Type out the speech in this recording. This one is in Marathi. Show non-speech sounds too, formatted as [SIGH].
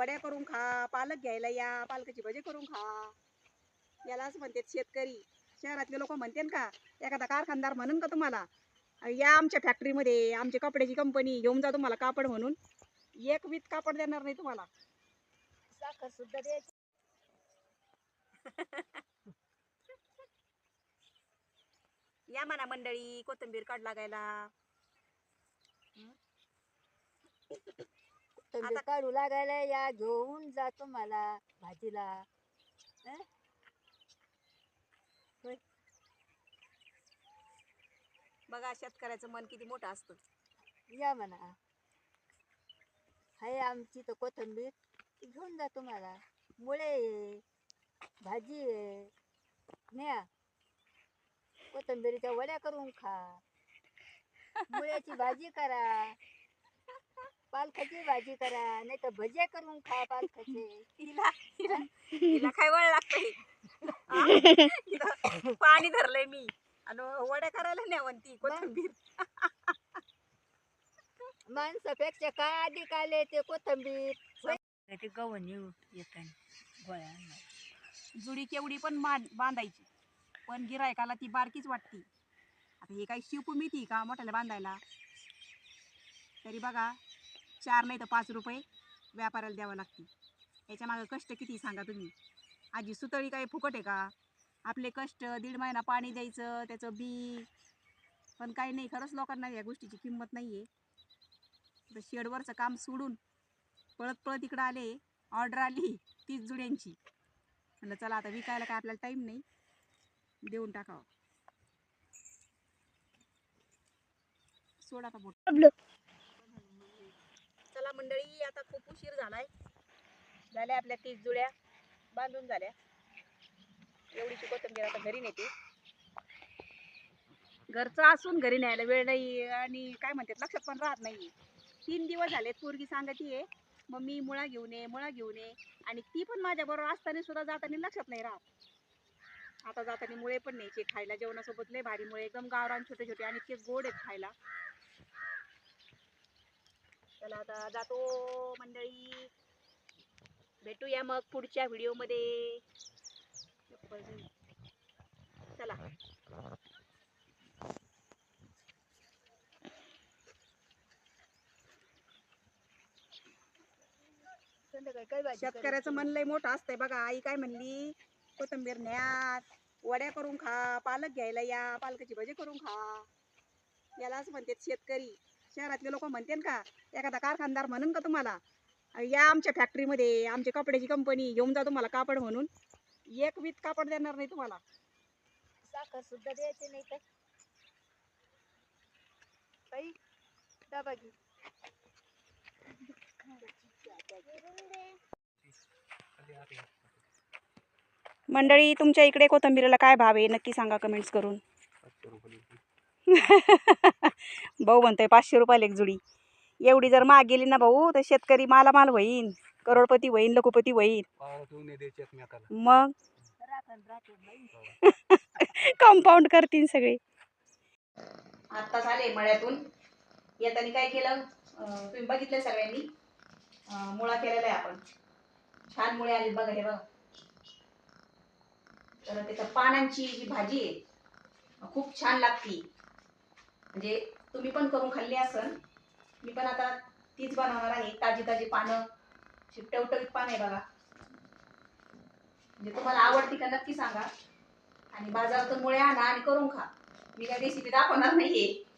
वड्या करून खा पालक घ्यायला या पालकाची भजी करून खा. यालाच म्हणतात शेतकरी. शहरातले लोक म्हणते का एखादा कारखानदार म्हणून का तुम्हाला? या आमच्या फॅक्टरीमध्ये आमची कपड्याची कंपनी घेऊन जा तुम्हाला कापड म्हणून. एक वीत कापड देणार नाही तुम्हाला. साखर सुद्धा द्यायची. [LAUGHS] या म्हणा मंडळी कोथिंबीर काढ लागायला. कोथिंबीर काढू लागायला या घेऊन जातो मला भाजीला. हं? बघा शेतकऱ्याचं मन किती मोठं असतं. या म्हणा. हाय आमची तर कोथिंबीर ती घेऊन जातो मला मुळे आहे भाजी आहे न्या. कोथिंबीरीच्या वड्या करून खा. [LAUGHS] मुळ्याची भाजी करा. पालकाची भाजी करा नाही तर भजे करून खा पालकाचे हिला हिला- हिला काय वळ लागतंय? हिला पाणी धरलंय मी. आणि वड्या करायला नाही म्हणती कोथिंबीर. माणसापेक्षा काय अधिक आले ते कोथिंबीर? ते गव्हाण येऊ गोळ्या जुडी केवढी पण बांध बांधायची. पण गिरायकाला ती बारकीच वाटती. आता हे काही शिवपू मिळती का मोठ्याला बांधायला? तरी बघा चार नाही तर पाच रुपये व्यापाऱ्याला द्यावं लागते याच्या मागं कष्ट किती सांगा तुम्ही? आजी सुतळी काय फुकट आहे का? आपले कष्ट दीड महिना पाणी द्यायचं त्याचं बी. पण काही नाही खरंच लोकांना या गोष्टीची किंमत नाही आहे तर शेडवरचं काम सोडून पळत पळत इकडं आले ऑर्डर आली तीस जुड्यांची. म्हणलं चला आता विकायला काय आपल्याला टाईम नाही देऊन टाकावं. सोडा का बोट. चला मंडळी आता खूप उशीर झालाय. झाल्या आपल्या तीस जुळ्या. बांधून झाल्या. एवढीची कोथिंबीर आता घरी नेते. घरचं असून घरी न्यायला वेळ नाही आणि काय म्हणतात लक्षात पण राहत नाही. तीन दिवस झालेत पोरगी सांगतीये मम्मी मुळा घेऊन ये मुळा घेऊन ये. आणि ती पण माझ्या बरोबर असताना सुद्धा जाताना लक्षात नाही राहत. आता जाताना मुळे पण न्यायचे खायला जेवणासोबत लय भारी मुळे. एकदम गावरान छोटे छोटे आणि ते गोड आहेत खायला. चला आता जातो मंडळी. भेटूया मग पुढच्या व्हिडिओमध्ये चला. शेतकऱ्याचं मन लय मोठं असतंय बघा. आई काय म्हणली? कोथिंबीर न्यात वड्या करून खा पालक घ्यायला या पालकाची भजी करून खा. यालाच म्हणतात शेतकरी. शहरातले लोक म्हणतात का एखादा कारखानदार म्हणून का तुम्हाला या आमच्या फॅक्टरीमध्ये आमच्या कपड्याची कंपनी घेऊन जा तुम्हाला कापड म्हणून. एक वीत कापड देणार नाही तुम्हाला. साखर सुद्धा द्यायची नाही तर. बाई डबा घे. मंडळी तुमच्या इकडे कोथिंबीरला काय भाव आहे? नक्की सांगा कमेंट्स करून. [LAUGHS] भाऊ म्हणतोय पाचशे रुपयाला एक जुडी. एवढी जर महाग गेली ना भाऊ तर शेतकरी मालामाल होईन. करोडपती होईन लखोपती होईन. मग? [LAUGHS] कंपाऊंड करतील सगळे. आत्ताच आले मळ्यातून. येताना काय केलं? तुम्ही बघितलं सगळ्यांनी? मुळा केलेला आहे आपण. छान मुळे आले बघा हे बघा. तर त्याच्या पानांची जी भाजी आहे खूप छान लागती. म्हणजे तुम्ही पण करून खाल्ली असन. मी पण आता तीच बनवणार आहे. ताजी ताजी पानं. चिपटवटवीत पान आहे बघा. म्हणजे तुम्हाला आवडती का नक्की सांगा. आणि बाजारातून मुळे आणा आणि करून खा. मी काय रेसिपी दाखवणार नाहीये.